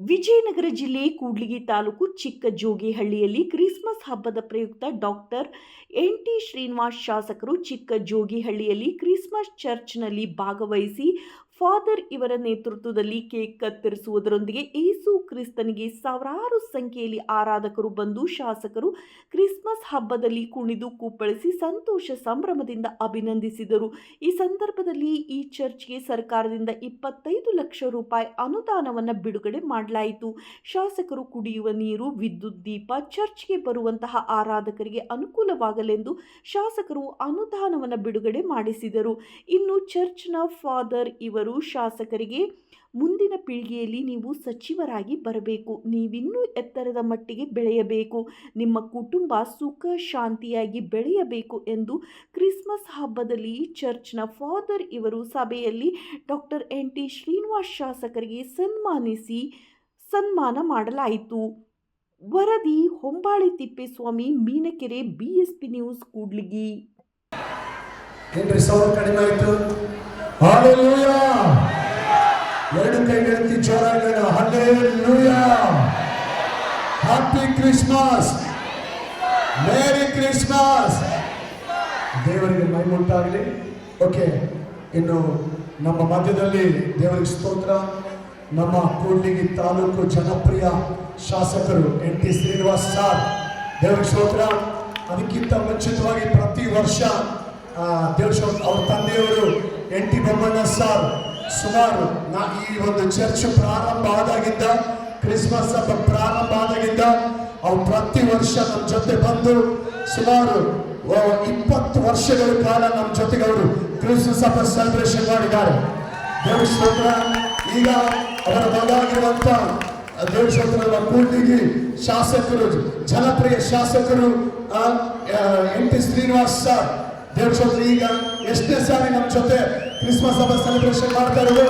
ವಿಜಯನಗರ ಜಿಲ್ಲೆ ಕೂಡ್ಲಿಗಿ ತಾಲೂಕು ಚಿಕ್ಕ ಜೋಗಿಹಳ್ಳಿಯಲ್ಲಿ ಕ್ರಿಸ್ಮಸ್ ಹಬ್ಬದ ಪ್ರಯುಕ್ತ ಡಾಕ್ಟರ್ ಎನ್ ಟಿ ಶ್ರೀನಿವಾಸ್ ಶಾಸಕರು ಚಿಕ್ಕ ಜೋಗಿಹಳ್ಳಿಯಲ್ಲಿ ಕ್ರಿಸ್ಮಸ್ ಚರ್ಚ್ನಲ್ಲಿ ಭಾಗವಹಿಸಿ ಫಾದರ್ ಇವರ ನೇತೃತ್ವದಲ್ಲಿ ಕೇಕ್ ಕತ್ತರಿಸುವುದರೊಂದಿಗೆ ಏಸು ಕ್ರಿಸ್ತನಿಗೆ ಸಾವಿರಾರು ಸಂಖ್ಯೆಯಲ್ಲಿ ಆರಾಧಕರು ಬಂದು ಶಾಸಕರು ಕ್ರಿಸ್ಮಸ್ ಹಬ್ಬದಲ್ಲಿ ಕುಣಿದು ಕುಪ್ಪಳಿಸಿ ಸಂತೋಷ ಸಂಭ್ರಮದಿಂದ ಅಭಿನಂದಿಸಿದರು. ಈ ಸಂದರ್ಭದಲ್ಲಿ ಈ ಚರ್ಚ್ಗೆ ಸರ್ಕಾರದಿಂದ ಇಪ್ಪತ್ತೈದು ಲಕ್ಷ ರೂಪಾಯಿ ಅನುದಾನವನ್ನು ಬಿಡುಗಡೆ ಮಾಡಲಾಯಿತು. ಶಾಸಕರು ಕುಡಿಯುವ ನೀರು, ವಿದ್ಯುತ್ ದೀಪ, ಚರ್ಚ್ಗೆ ಬರುವಂತಹ ಆರಾಧಕರಿಗೆ ಅನುಕೂಲವಾಗಲೆಂದು ಶಾಸಕರು ಅನುದಾನವನ್ನು ಬಿಡುಗಡೆ ಮಾಡಿಸಿದರು. ಇನ್ನು ಚರ್ಚ್ನ ಫಾದರ್ ಇವರು ಶಾಸಕರಿಗೆ ಮುಂದಿನ ಪೀಳಿಗೆಯಲ್ಲಿ ನೀವು ಸಚಿವರಾಗಿ ಬರಬೇಕು. ನೀವಿನ್ನೂ ಎತ್ತರದ ಮಟ್ಟಿಗೆ ಬೆಳೆಯಬೇಕು. ನಿಮ್ಮ ಕುಟುಂಬ ಸುಖ ಶಾಂತಿಯಾಗಿ ಬೆಳೆಯಬೇಕು ಎಂದು ಕ್ರಿಸ್ಮಸ್ ಹಬ್ಬದಲ್ಲಿ ಚರ್ಚ್ನ ಫಾದರ್ ಇವರು ಸಭೆಯಲ್ಲಿ ಡಾಕ್ಟರ್ ಎನ್ ಟಿ ಶ್ರೀನಿವಾಸ್ ಶಾಸಕರಿಗೆ ಸನ್ಮಾನಿಸಿ ಸನ್ಮಾನ ಮಾಡಲಾಯಿತು. ವರದಿ Hombali Thippeswamy, Meenakere, B S P news, Kudligi. Hallelujah. ಎರಡು ಕೈಗೆತ್ತಿ ಜೋರಾಗಿ hallelujah happy Christmas merry Christmas ದೇವರಿಗೆ ಮೈಮುಂಟಾಗಲಿ ಓಕೆ ಇನ್ನು ನಮ್ಮ ಮಧ್ಯದಲ್ಲಿ ದೇವರಿಗೆ ಸ್ತೋತ್ರ. ನಮ್ಮ ಕೂಡ್ಲಿಗಿ ತಾಲೂಕು ಜನಪ್ರಿಯ ಶಾಸಕರು ಎನ್ ಟಿ ಶ್ರೀನಿವಾಸ್ ಸಾರ್. ದೇವರಿಗೆ ಸ್ತೋತ್ರ. ಅದಕ್ಕಿಂತ ಮುಂಚಿತವಾಗಿ ಪ್ರತಿ ವರ್ಷ ಸ್ತೋತ್ರ ಅವ್ರ ತಂದೆಯವರು ಎನ್ ಟಿ ಬೊಮ್ಮಣ್ಣ ಸಾರ್, ಸುಮಾರು ನಾ ಈ ಒಂದು ಚರ್ಚ್ ಪ್ರಾರಂಭ ಆದಾಗಿಂದ, ಕ್ರಿಸ್ಮಸ್ ಹಬ್ಬ ಪ್ರಾರಂಭ ಆದಾಗಿಂದ ಅವ್ರು ಪ್ರತಿ ವರ್ಷ ನಮ್ಮ ಜೊತೆ ಬಂದು ಸುಮಾರು ಇಪ್ಪತ್ತು ವರ್ಷಗಳ ಕಾಲ ನಮ್ಮ ಜೊತೆಗೆ ಅವರು ಕ್ರಿಸ್ಮಸ್ ಹಬ್ಬ ಸೆಲೆಬ್ರೇಷನ್ ಮಾಡಿದ್ದಾರೆ. ದೇವ್ರ ಸ್ತೋತ್ರ ಈಗ ಅವರ ಮಗಾಗಿರುವಂತ ದೇವ್ರ ಸ್ತೋತ್ರ ಶಾಸಕರು, ಜನಪ್ರಿಯ ಶಾಸಕರು ಎನ್ ಟಿ ಶ್ರೀನಿವಾಸ್ ಸರ್ ದೇವ್ರ ಈಗ ಎಷ್ಟೇ ಸಾರಿ ನಮ್ಮ ಜೊತೆ ಕ್ರಿಸ್ಮಸ್ ಹಬ್ಬ ಸೆಲೆಬ್ರೇಷನ್ ಮಾಡ್ತಾ ಇರೋದು.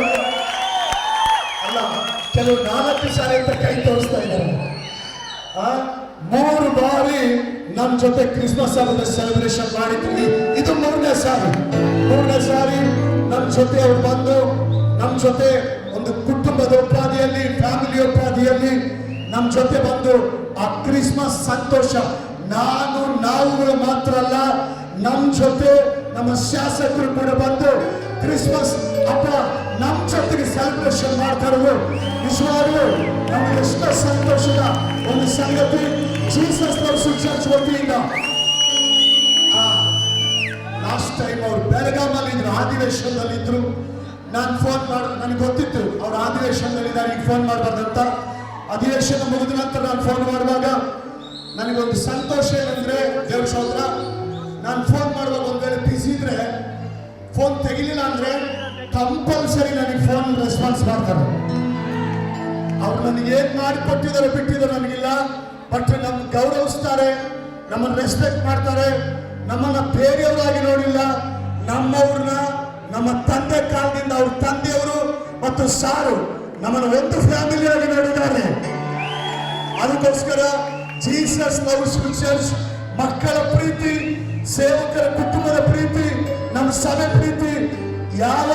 ಅಲ್ಲ, ಕೆಲವು ನಾಲ್ಕು ಸಾರಿ ಅಂತ ಕೈ ತೋರಿಸ್ತಾ ಇದ್ದಾರೆ. ಮೂರು ಬಾರಿ ನಮ್ಮ ಜೊತೆ ಕ್ರಿಸ್ಮಸ್ ಹಬ್ಬದ ಸೆಲೆಬ್ರೇಷನ್ ಮಾಡಿದ್ವಿ. ಇದು ಮೂರನೇ ಸಾರಿ. ಮೂರನೇ ಸಾರಿ ನಮ್ಮ ಜೊತೆ ಅವ್ರು ಬಂದು, ನಮ್ಮ ಜೊತೆ ಒಂದು ಕುಟುಂಬದ ಉಪಾಧಿಯಲ್ಲಿ ಫ್ಯಾಮಿಲಿ ಉಪಾಧಿಯಲ್ಲಿ ನಮ್ಮ ಜೊತೆ ಬಂದು ಆ ಕ್ರಿಸ್ಮಸ್ ಸಂತೋಷ. ನಾನು, ನಾವುಗಳು ಮಾತ್ರ ಅಲ್ಲ ನಮ್ಮ ಜೊತೆ ನಮ್ಮ ಶಾಸಕರು ಕೂಡ ಬಂದು ಕ್ರಿಸ್ಮಸ್ ಹಬ್ಬ ನಮ್ಮ ಜೊತೆಗೆ ಸೆಲೆಬ್ರೇಷನ್ ಮಾಡ್ತಾ ಇರೋದು ನಿಜವಾಗ್ಲೂ ನಮಗೆ ಎಷ್ಟೋ ಸಂತೋಷದ ಒಂದು ಸಂಗತಿ. ಜೀಸಸ್ ನರ್ಸು ಚರ್ಚ್ ವತಿಯಿಂದ. ಲಾಸ್ಟ್ ಟೈಮ್ ಅವ್ರು ಬೆಳಗಾಮಲ್ಲಿ ಇದ್ರು ಅಧಿವೇಶನದಲ್ಲಿ ಇದ್ರು. ನಾನು ಫೋನ್ ಮಾಡ, ನನಗೆ ಗೊತ್ತಿತ್ತು, ಅವ್ರು ಅಧಿವೇಶನದಲ್ಲಿ ನಾನು ಈಗ ಫೋನ್ ಮಾಡಬಾರ್ದಂತ ಅಧಿವೇಶನ ಮುಗಿದ ನಂತರ ನಾನು ಫೋನ್ ಮಾಡುವಾಗ ನನಗೊಂದು ಸಂತೋಷ ಏನಂದ್ರೆ, ದೇವ್ರ ಫೋನ್ ತೆಗಿಲಿಲ್ಲ ಅಂದ್ರೆ ಕಂಪಲ್ಸರಿ ನನಗೆ ಫೋನ್ ರೆಸ್ಪಾನ್ಸ್ ಮಾಡ್ತಾರೆ. ಅವ್ರು ನನಗೆ ಏನ್ ಮಾಡಿಕೊಟ್ಟಿದ್ದಾರೆ ಬಿಟ್ಟಿದ್ದಾರೆ ನನಗಿಲ್ಲ ಬಟ್ ನಮ್ ಗೌರವಿಸ್ತಾರೆ, ನಮ್ಮನ್ನ ರೆಸ್ಪೆಕ್ಟ್ ಮಾಡ್ತಾರೆ, ನಮ್ಮನ್ನ ಬೇರೆಯವರಾಗಿ ನೋಡಿಲ್ಲ, ನಮ್ಮವ್ರನ್ನ, ನಮ್ಮ ತಂದೆ ಕಾಲದಿಂದ ಅವ್ರ ತಂದೆಯವರು ಮತ್ತು ಸಾರು ನಮ್ಮನ್ನ ಒಂದು ಫ್ಯಾಮಿಲಿಯಾಗಿ ನೋಡಿದ್ದಾರೆ. ಅದಕ್ಕೋಸ್ಕರ ಜೀಸಸ್ ಲವ್ಸ್ ಚರ್ಚ್ ಮಕ್ಕಳ ಪ್ರೀತಿ, ಸೇವಕರ ಕುಟುಂಬದ ಪ್ರೀತಿ ನಮ್ಮ ಸಭೆ ಪ್ರೀತಿ ಯಾವ